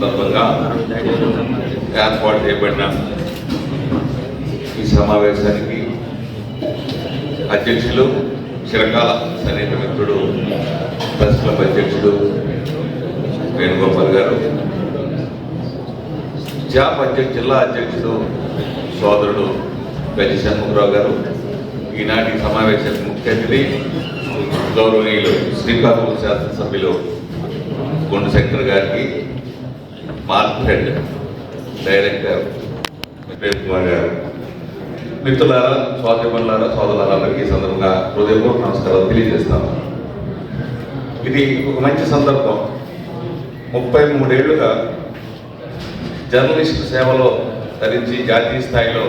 సందర్భంగా ఏర్పాటు చేయబడిన ఈ సమావేశానికి అధ్యక్షులు చిరకాల సన్నిహిత మిత్రుడు ప్రెస్ క్లబ్ అధ్యక్షుడు వేణుగోపాల్ గారు జాప్ అధ్యక్ష జిల్లా అధ్యక్షుడు సోదరుడు గజ షణ్ముఖరావు గారు. ఈనాటి సమావేశానికి ముఖ్య అతిథి గౌరవనీయులు శ్రీకాకుళం శాసనసభ్యులు గుండు శంకర్ గారికి మార్కెట్ డైరెక్టర్ ప్రేమ్ కుమార్ గారు. మిత్రులారా స్వాతంత్రులారా సోదరులారా ఈ సందర్భంగా హృదయపూర్వక నమస్కారాలు తెలియజేస్తాను. ఇది ఒక మంచి సందర్భం. ముప్పై మూడేళ్ళుగా జర్నలిస్ట్ సేవలో ధరించి జాతీయ స్థాయిలో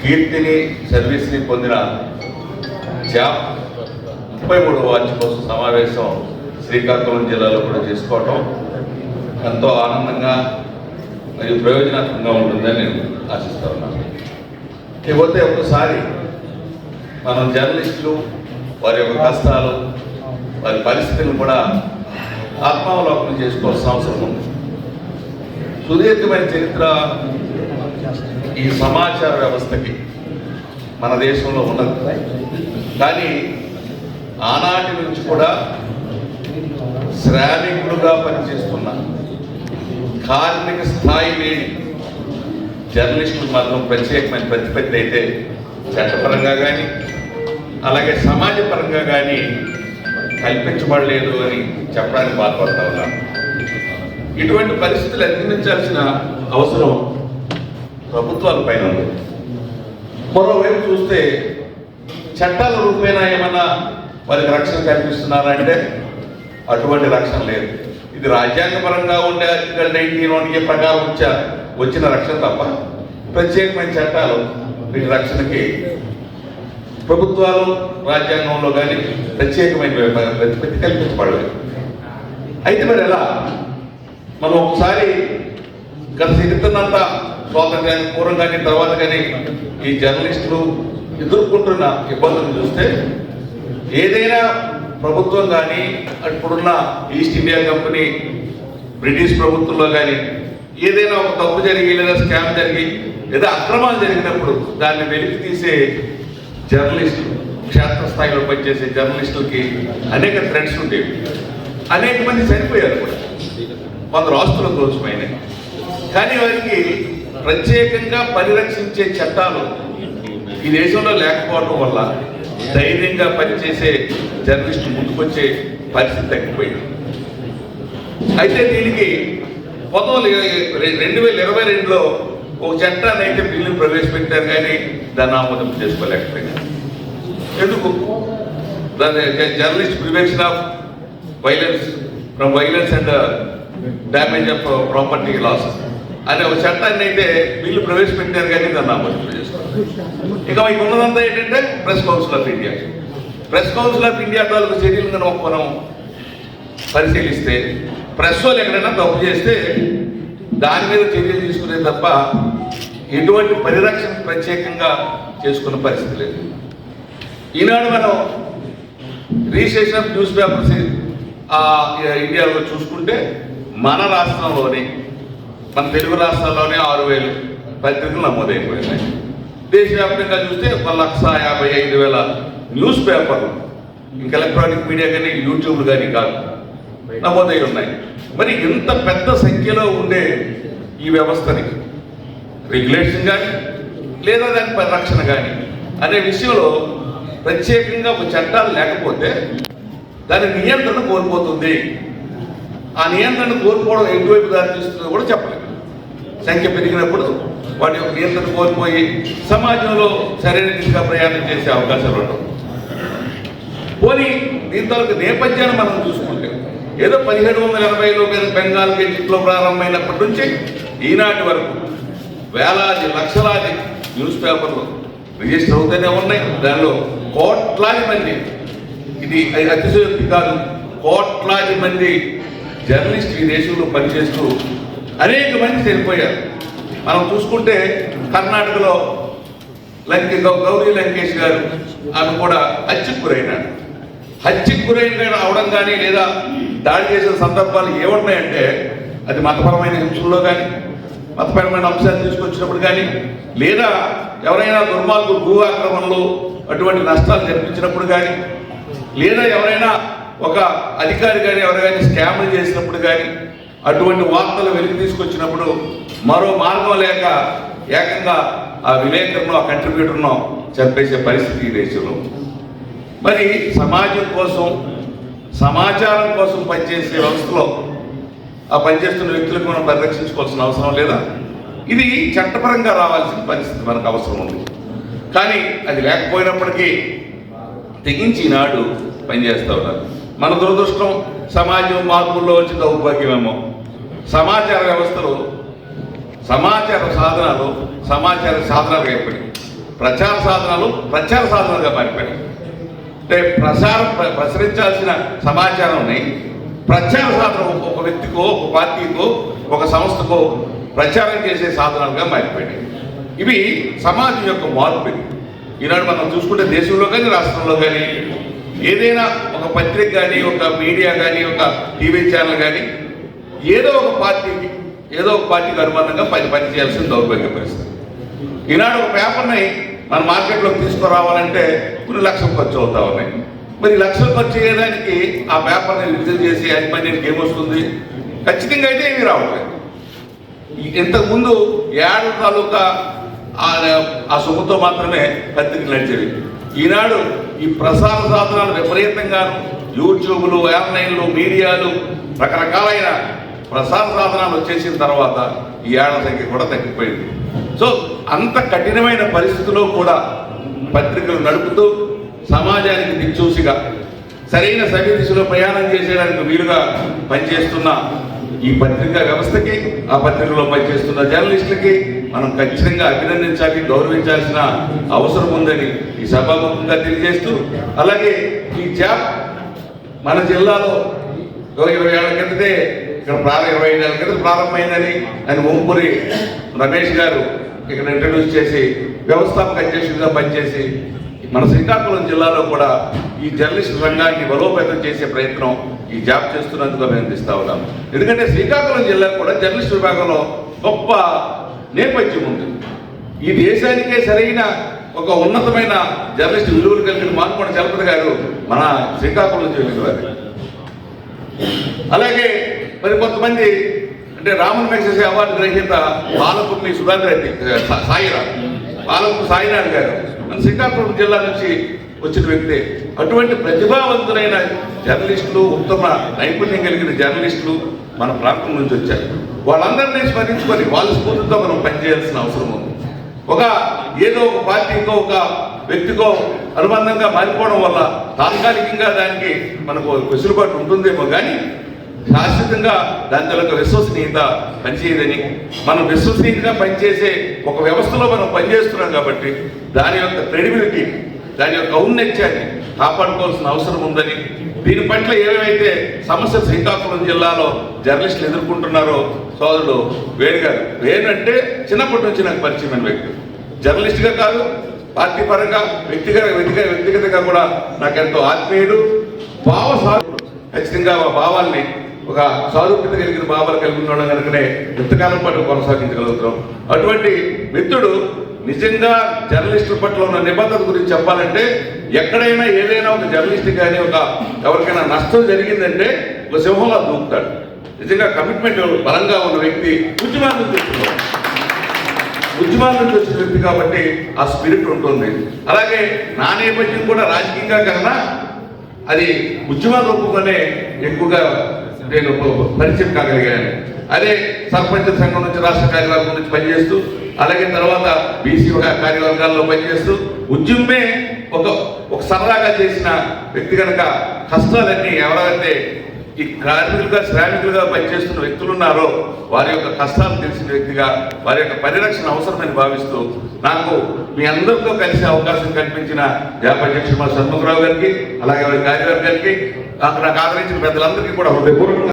కీర్తిని సర్వీస్ని పొందిన జాబ్ ముప్పై మూడవ వార్షికోత్సవ సమావేశం శ్రీకాకుళం జిల్లాలో కూడా చేసుకోవటం ఎంతో ఆనందంగా మరియు ప్రయోజనాత్మకంగా ఉంటుందని నేను ఆశిస్తా ఉన్నాను. ఇకపోతే ఒకసారి మనం జర్నలిస్టులు వారి యొక్క కష్టాలు వారి పరిస్థితులు కూడా ఆత్మావలోకనం చేసుకోవాల్సిన అవసరం ఉంది. సుదీర్ఘమైన చరిత్ర ఈ సమాచార వ్యవస్థకి మన దేశంలో ఉన్నది. కానీ ఆనాటి నుంచి కూడా శ్రామికులుగా పనిచేస్తున్న కార్మిక స్థాయి లేని జర్నలిస్టులు మాత్రం ప్రత్యేకమైన ప్రతిపత్తి అయితే చట్టపరంగా కానీ అలాగే సమాజపరంగా కానీ కల్పించబడలేదు అని చెప్పడానికి బాధపడతా ఉన్నాను ఇటువంటి పరిస్థితులు అధిగమించాల్సిన అవసరం ప్రభుత్వాల పైన ఉంది. మరోవైపు చూస్తే చట్టాల రూపేణా ఏమన్నా వారికి రక్షణ కల్పిస్తున్నారంటే అటువంటి రక్షణ లేదు. ఇది రాజ్యాంగపరంగా ఉండే ఆర్టికల్ నైన్టీన్ వన్ ఏ ప్రకారం వచ్చా వచ్చిన రక్షణ తప్ప ప్రత్యేకమైన చట్టాలు వీటి రక్షణకి ప్రభుత్వాలు రాజ్యాంగంలో కానీ ప్రత్యేకమైన ప్రతిపత్తి కల్పించబడలేదు. అయితే మరి ఎలా? మనం ఒకసారి గత చరిత్రనంతా కానీ పూర్వం కానీ తర్వాత కానీ ఈ జర్నలిస్టులు ఎదుర్కొంటున్న ఇబ్బందులు చూస్తే ఏదైనా ప్రభుత్వం కానీ ఇప్పుడున్న ఈస్ట్ ఇండియా కంపెనీ బ్రిటిష్ ప్రభుత్వంలో కానీ ఏదైనా ఒక తప్పు జరిగి లేదా స్కామ్ జరిగి లేదా అక్రమాలు జరిగినప్పుడు దాన్ని వెలికి తీసే జర్నలిస్టులు క్షేత్రస్థాయిలో పనిచేసే జర్నలిస్టులకి అనేక థ్రెడ్స్ ఉండేవి. అనేక మంది చనిపోయారు కూడా. కొందరు ఆస్తులు దోచిపోయినాయి కానీ వారికి ప్రత్యేకంగా పరిరక్షించే చట్టాలు ఈ దేశంలో లేకపోవడం వల్ల ధైర్యంగా పనిచేసే జర్నలిస్టు ముందుకొచ్చే పరిస్థితి తగ్గిపోయింది. అయితే దీనికి పంతొమ్మిది రెండు వేల ఇరవై రెండులో ఒక చట్టాన్ని అయితే బిల్లు ప్రవేశపెట్టారు కానీ దాన్ని ఆమోదం చేసుకోలేకపోయినారు. ఎందుకు? దాని journalist prevention of violence from violence and damage of property loss అనే ఒక చట్టాన్ని అయితే బిల్లు ప్రవేశపెట్టారు కానీ దాన్ని ఆమోదం చేసుకోవాలి ఇక మీకు ఉన్నదంతా ఏంటంటే press council of India. Press council of India తాలూకు చర్యలు కనుక మనం పరిశీలిస్తే ప్రెస్ వాళ్ళు ఎక్కడైనా తప్పు చేస్తే దాని మీద చర్యలు తీసుకునే తప్ప ఎటువంటి పరిరక్షణ ప్రత్యేకంగా చేసుకున్న పరిస్థితి లేదు. ఈనాడు మనం రిజిస్ట్రేషన్ ఆఫ్ న్యూస్ పేపర్స్ ఇండియాలో చూసుకుంటే మన రాష్ట్రంలోనే మన తెలుగు రాష్ట్రాల్లోనే ఆరు వేలు పత్రికలు నమోదైపోయినాయి. దేశవ్యాప్తంగా చూస్తే ఒక లక్ష యాభై ఐదు వేల న్యూస్ పేపర్లు. ఇంకా ఎలక్ట్రానిక్ మీడియా కానీ యూట్యూబ్లు కానీ కాదు. నమోదై ఉన్నాయి. మరి ఇంత పెద్ద సంఖ్యలో ఉండే ఈ వ్యవస్థని రెగ్యులేషన్ కానీ లేదా దాని పరిరక్షణ కానీ అనే విషయంలో ప్రత్యేకంగా ఒక చట్టాలు లేకపోతే దాని నియంత్రణ కోల్పోతుంది. ఆ నియంత్రణ కోల్పోవడం ఎటువైపు దారి తీస్తుందో కూడా చెప్పలేదు సంఖ్య పెరిగినప్పుడు వాటి యొక్క నియంత్రణ కోల్పోయి సమాజంలో సరైన దిశగా ప్రయాణం చేసే అవకాశాలు ఉండవు. పోనీ దీని తాలూకు నేపథ్యాన్ని మనం చూసుకుంటే ఏదో పదిహేడు వందల ఎనభైలో మీద బెంగాల్ గెజిట్లో ప్రారంభమైనప్పటి నుంచి ఈనాటి వరకు వేలాది లక్షలాది న్యూస్ పేపర్లు రిజిస్టర్ అవుతూనే ఉన్నాయి. దానిలో కోట్లాది మంది ఇది అతిశయోక్తి కాదు కోట్లాది మంది జర్నలిస్ట్ ఈ దేశంలో పనిచేస్తూ అనేక మంది చనిపోయారు. మనం చూసుకుంటే కర్ణాటకలో లంకే గౌరీ లంకేష్ గారు ఆమె కూడా హత్యకు గురైనాడు. హత్యకు గురైన అవడం కానీ లేదా దాడి చేసిన సందర్భాలు ఏమున్నాయంటే అది మతపరమైన హింసల్లో కానీ మతపరమైన అంశాలు తీసుకొచ్చినప్పుడు కానీ లేదా ఎవరైనా దుర్మార్గులు భూ ఆక్రమణలు అటువంటి నష్టాలు జరిపించినప్పుడు కానీ లేదా ఎవరైనా ఒక అధికారి కానీ ఎవరు కానీ స్కామ్లు చేసినప్పుడు కానీ అటువంటి వార్తలు వెలికి తీసుకొచ్చినప్పుడు మరో మార్గం లేక ఏకంగా ఆ విలేకరును ఆ కంట్రిబ్యూటర్ను చంపేసే పరిస్థితి ఈ దేశంలో. మరి సమాజం కోసం సమాచారం కోసం పనిచేసే వ్యవస్థలో ఆ పనిచేస్తున్న వ్యక్తులకు మనం పరిరక్షించుకోవాల్సిన అవసరం లేదా? ఇది చట్టపరంగా రావాల్సిన పరిస్థితి మనకు అవసరం ఉంది. కానీ అది లేకపోయినప్పటికీ తెగించి నాడు పనిచేస్తూ ఉన్నారు. మన దురదృష్టం సమాజం మార్పుల్లో వచ్చి దౌర్భాగ్యమేమో. సమాచార వ్యవస్థలు సమాచార సాధనాలు సమాచార సాధనాలుగా ఏర్పడి ప్రచార సాధనాలు ప్రచార సాధనాలుగా మారిపోయినాయి. అంటే ప్రసార ప్ర- ప్రసరించాల్సిన సమాచారాన్ని ప్రచార సాధనం ఒక- వ్యక్తికో ఒక పార్టీకో ఒక సంస్థకో ప్రచారం చేసే సాధనాలుగా మారిపోయినాయి. ఇవి సమాజం యొక్క మార్పు ఈనాడు మనం చూసుకుంటే దేశంలో కానీ రాష్ట్రంలో కానీ ఏదైనా ఒక పత్రిక కానీ ఒక మీడియా కానీ ఒక టీవీ ఛానల్ కానీ ఏదో ఒక పార్టీకి ఏదో ఒక పార్టీకి అనుబంధంగా పని పని చేయాల్సిన దౌర్భాగ్య పరిస్థితి. ఈనాడు ఒక పేపర్ని మన మార్కెట్లోకి తీసుకురావాలంటే కొన్ని లక్షలు ఖర్చు అవుతా ఉన్నాయి. మరి లక్షలు ఖర్చు చేయడానికి ఆ పేపర్ని విడుదల చేసి అది పని ఏమొస్తుంది? ఖచ్చితంగా అయితే ఏమీ రావట్లేదు. ఇంతకుముందు ఏడు తాలూకా ఆ- ఆ సొమ్ముతో మాత్రమే పత్రికలు నడిచేవి. ఈనాడు ఈ ప్రసార సాధనాలు విపరీతంగా యూట్యూబ్లు ఆన్లైన్లు మీడియాలు రకరకాలైన ప్రసార సాధనాలు వచ్చేసిన తర్వాత ఈ ఏళ్ళ సంఖ్య కూడా తగ్గిపోయింది. సో అంత కఠినమైన పరిస్థితిలో కూడా పత్రికలు నడుపుతూ సమాజానికి దిక్చూసిగా సరైన సవ్య దిశలో ప్రయాణం చేసేయడానికి వీలుగా పనిచేస్తున్న ఈ పత్రికా వ్యవస్థకి ఆ పత్రికలో పనిచేస్తున్న జర్నలిస్టులకి మనం ఖచ్చితంగా అభినందించాలి గౌరవించాల్సిన అవసరం ఉందని ఈ సభాముఖంగా తెలియజేస్తూ అలాగే ఈ జాబ్ మన జిల్లాలో ఇరవై ఏళ్ళ కిందటే ఇక్కడ ప్రారంభ ఇరవై ఐదు ఏళ్ళ కింద ప్రారంభమైందని ఆయన ఓంపురి రమేష్ గారు ఇక్కడ ఇంట్రడ్యూస్ చేసి వ్యవస్థాపక అధ్యక్షుడిగా పనిచేసి మన శ్రీకాకుళం జిల్లాలో కూడా ఈ జర్నలిస్ట్ రంగాన్ని బలోపేతం చేసే ప్రయత్నం ఈ జాబ్ చేస్తున్నందుకు అభినందిస్తా ఉన్నాం ఎందుకంటే శ్రీకాకుళం జిల్లా కూడా జర్నలిస్ట్ విభాగంలో గొప్ప నేపథ్యం ఉంది. ఈ దేశానికే సరైన ఒక ఉన్నతమైన జర్నలిస్ట్ విలువలు కలిగిన మానుకోండ చలపతి గారు మన శ్రీకాకుళం జిల్లా వారు అలాగే మరి కొంతమంది అంటే రామన్ మెక్సెస్ అవార్డు గ్రహీత బాలకుర్ని సుధాకర్ రెడ్డి సా- సాయిరామ్ సాయినాథ్ గారు. మన శ్రీకాకుళం జిల్లా నుంచి వచ్చిన వ్యక్తి. అటువంటి ప్రతిభావంతులైన జర్నలిస్టులు ఉత్తమ నైపుణ్యం కలిగిన జర్నలిస్టులు మన ప్రాంతం నుంచి వచ్చారు. వాళ్ళందరినీ స్మరించుకొని వాళ్ళ స్ఫూర్తితో మనం పనిచేయాల్సిన అవసరం ఉంది. ఒక ఏదో ఒక పార్టీకో ఒక వ్యక్తికో అనుబంధంగా మారిపోవడం వల్ల తాత్కాలికంగా దానికి మనకు వెసులుబాటు ఉంటుందేమో కానీ శాశ్వతంగా దాని తలక విశ్వసనీయత పనిచేయదని మనం విశ్వసనీయంగా పనిచేసే ఒక వ్యవస్థలో మనం పనిచేస్తున్నాం కాబట్టి దాని యొక్క క్రెడిబిలిటీ దాని యొక్క ఔన్నత్యాన్ని కాపాడుకోవాల్సిన అవసరం ఉందని దీని పట్ల ఏవైతే సమస్య శ్రీకాకుళం జిల్లాలో జర్నలిస్టులు ఎదుర్కొంటున్నారో సోదరుడు వేణు గారు వేణు అంటే చిన్నప్పటి నుంచి నాకు పరిచయమైన వ్యక్తి. జర్నలిస్ట్గా కాదు పార్టీ పరంగా వ్యక్తిగత వ్యక్తిగత వ్యక్తిగతంగా కూడా నాకు ఎంతో ఆత్మీయుడు భావ సాగుడు ఖచ్చితంగా మా భావాల్ని ఒక సారూప్యత కలిగిన భావాలు కలిగి ఉండడం కనుకనే ఎంతకాలం పాటు కొనసాగించగలుగుతున్నాం. అటువంటి మిత్రుడు నిజంగా జర్నలిస్టుల పట్ల ఉన్న నిబద్ధత గురించి చెప్పాలంటే ఎక్కడైనా ఏదైనా ఒక జర్నలిస్ట్ కానీ ఒక ఎవరికైనా నష్టం జరిగిందంటే ఒక సింహంలా దూకుతాడు. నిజంగా కమిట్మెంట్ బలంగా ఉన్న వ్యక్తి ఉద్యమాల నుంచి వస్తున్నాడు. ఉద్యమాల నుంచి వచ్చిన వ్యక్తి కాబట్టి ఆ స్పిరిట్ ఉంటుంది. అలాగే నా నేపథ్యం కూడా రాజకీయంగా కన్నా అది ఉద్యమ రూపంలోనే ఎక్కువగా నేను పరిచయం కాగలిగాను. అదే సర్పంచ్ సంఘం నుంచి రాష్ట్ర కార్యవర్గం నుంచి పనిచేస్తూ అలాగే తర్వాత బీసీ కార్యవర్గాల్లో పనిచేస్తూ ఉద్యమే ఒక ఒక సరదాగా చేసిన వ్యక్తి కనుక కష్టాలన్నీ ఎవరైతే ఈ కార్మికులుగా శ్రామికులుగా పనిచేస్తున్న వ్యక్తులు ఉన్నారో వారి యొక్క కష్టాలు తెలిసిన వ్యక్తిగా వారి యొక్క పరిరక్షణ అవసరమని భావిస్తూ నాకు మీ అందరితో కలిసే అవకాశం కల్పించిన జాబ్ అధ్యక్షుడు మా షణ్ముఖరావు గారికి అలాగే వారి కార్యవర్గానికి నాకు ఆదరించిన పెద్దలందరికీ కూడా హృదయపూర్వకంగా